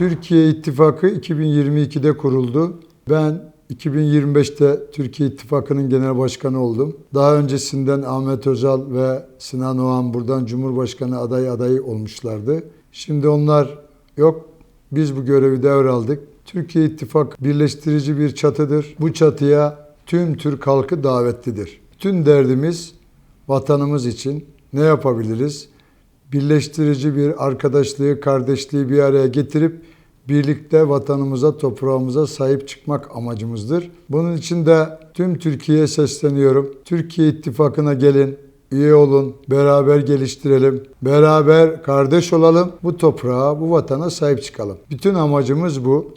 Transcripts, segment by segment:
Türkiye İttifakı 2022'de kuruldu. Ben 2025'te Türkiye İttifakı'nın genel başkanı oldum. Daha öncesinden Ahmet Özal ve Sinan Oğan buradan Cumhurbaşkanı adayı adayı olmuşlardı. Şimdi onlar yok. Biz bu görevi devraldık. Türkiye İttifak birleştirici bir çatıdır. Bu çatıya tüm Türk halkı davetlidir. Bütün derdimiz vatanımız için ne yapabiliriz? Birleştirici bir arkadaşlığı, kardeşliği bir araya getirip birlikte vatanımıza, toprağımıza sahip çıkmak amacımızdır. Bunun için de tüm Türkiye'ye sesleniyorum. Türkiye İttifakı'na gelin, üye olun, beraber geliştirelim, beraber kardeş olalım, bu toprağa, bu vatana sahip çıkalım. Bütün amacımız bu.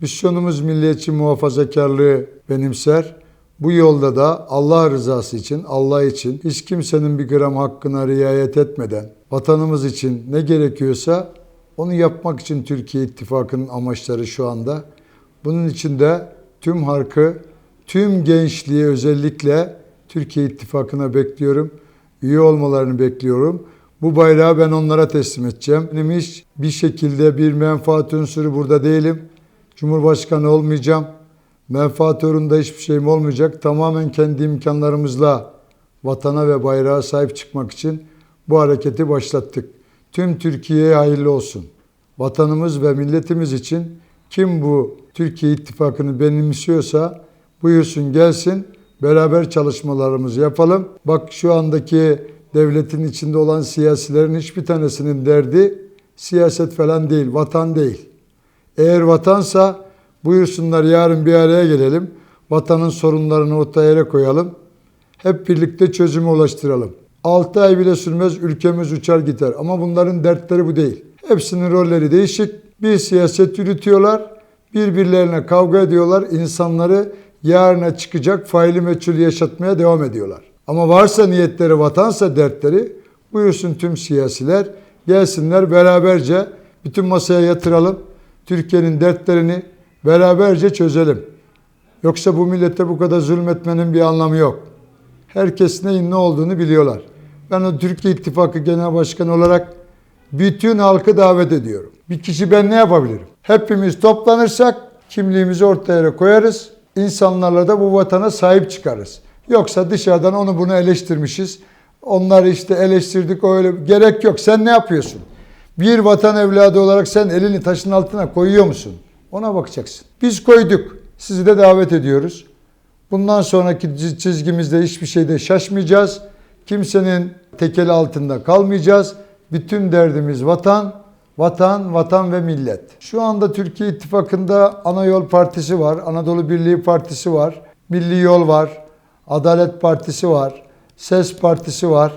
Misyonumuz milliyetçi muhafazakarlığı benimser. Bu yolda da Allah rızası için, Allah için hiç kimsenin bir gram hakkına riayet etmeden vatanımız için ne gerekiyorsa onu yapmak için Türkiye İttifakı'nın amaçları şu anda. Bunun için de tüm halkı, tüm gençliği özellikle Türkiye İttifakı'na bekliyorum. Üye olmalarını bekliyorum. Bu bayrağı ben onlara teslim edeceğim. Benim hiç bir şekilde bir menfaat unsuru burada değilim. Cumhurbaşkanı olmayacağım. Menfaat uğrunda hiçbir şeyim olmayacak. Tamamen kendi imkanlarımızla vatana ve bayrağa sahip çıkmak için bu hareketi başlattık. Tüm Türkiye'ye hayırlı olsun. Vatanımız ve milletimiz için kim bu Türkiye İttifakı'nı benimsiyorsa buyursun gelsin beraber çalışmalarımızı yapalım. Bak şu andaki devletin içinde olan siyasilerin hiçbir tanesinin derdi siyaset falan değil, vatan değil. Eğer vatansa buyursunlar yarın bir araya gelelim. Vatanın sorunlarını ortaya koyalım. Hep birlikte çözüme ulaştıralım. 6 ay bile sürmez ülkemiz uçar gider. Ama bunların dertleri bu değil. Hepsinin rolleri değişik. Bir siyaset yürütüyorlar. Birbirlerine kavga ediyorlar. İnsanları yarına çıkacak faili meçhul yaşatmaya devam ediyorlar. Ama varsa niyetleri vatansa dertleri buyursun tüm siyasiler gelsinler beraberce bütün masaya yatıralım. Türkiye'nin dertlerini beraberce çözelim. Yoksa bu millete bu kadar zulmetmenin bir anlamı yok. Herkes neyin ne olduğunu biliyorlar. Ben o Türkiye İttifakı Genel Başkanı olarak bütün halkı davet ediyorum. Bir kişi ben ne yapabilirim? Hepimiz toplanırsak kimliğimizi ortaya koyarız. İnsanlarla da bu vatana sahip çıkarız. Yoksa dışarıdan onu bunu eleştirmişiz. Onları işte eleştirdik öyle. Gerek yok. Sen ne yapıyorsun? Bir vatan evladı olarak sen elini taşın altına koyuyor musun? Ona bakacaksın. Biz koyduk. Sizi de davet ediyoruz. Bundan sonraki çizgimizde hiçbir şeyde şaşmayacağız. Kimsenin tekeli altında kalmayacağız. Bütün derdimiz vatan, vatan, vatan ve millet. Şu anda Türkiye İttifakı'nda Ana Yol Partisi var, Anadolu Birliği Partisi var, Milli Yol var, Adalet Partisi var, Ses Partisi var.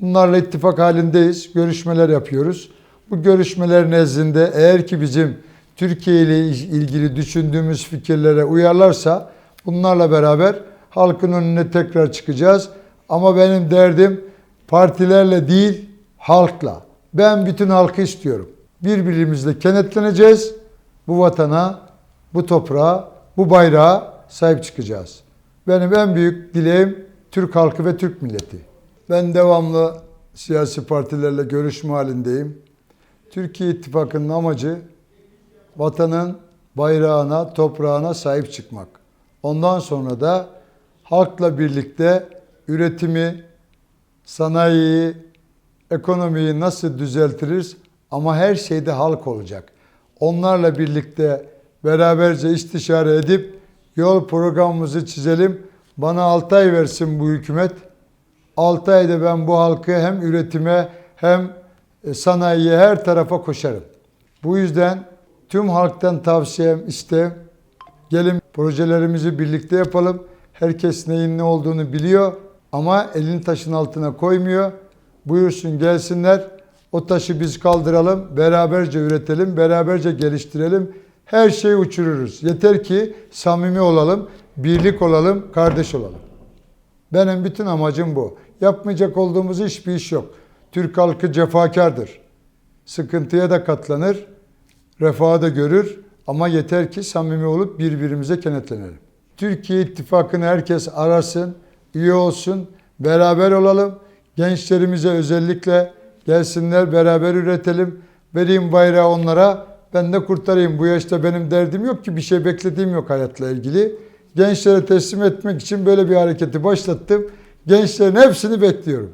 Bunlarla ittifak halindeyiz, görüşmeler yapıyoruz. Bu görüşmeler nezdinde eğer ki bizim Türkiye ile ilgili düşündüğümüz fikirlere uyarlarsa bunlarla beraber halkın önüne tekrar çıkacağız. Ama benim derdim partilerle değil halkla. Ben bütün halkı istiyorum. Birbirimizle kenetleneceğiz. Bu vatana, bu toprağa, bu bayrağa sahip çıkacağız. Benim en büyük dileğim Türk halkı ve Türk milleti. Ben devamlı siyasi partilerle görüşme halindeyim. Türkiye İttifakı'nın amacı vatanın bayrağına, toprağına sahip çıkmak. Ondan sonra da halkla birlikte üretimi, sanayiyi, ekonomiyi nasıl düzeltiriz ama her şeyde halk olacak. Onlarla birlikte beraberce istişare edip yol programımızı çizelim. Bana 6 ay versin bu hükümet. 6 ayda ben bu halkı hem üretime hem e, sanayiye her tarafa koşarım. Bu yüzden tüm halktan tavsiyem işte gelin projelerimizi birlikte yapalım. Herkes neyin ne olduğunu biliyor ama elini taşın altına koymuyor. Buyursun gelsinler. O taşı biz kaldıralım, beraberce üretelim, beraberce geliştirelim. Her şeyi uçururuz. Yeter ki samimi olalım, birlik olalım, kardeş olalım. Benim bütün amacım bu. Yapmayacak olduğumuz hiçbir iş yok. Türk halkı cefakardır. Sıkıntıya da katlanır, refahı da görür ama yeter ki samimi olup birbirimize kenetlenelim. Türkiye İttifakı'nı herkes arasın, üye olsun, beraber olalım. Gençlerimize özellikle gelsinler beraber üretelim. Vereyim bayrağı onlara. ben de kurtarayım. Bu yaşta benim derdim yok ki bir şey beklediğim yok hayatla ilgili. Gençlere teslim etmek için böyle bir hareketi başlattım. Gençlerin hepsini bekliyorum.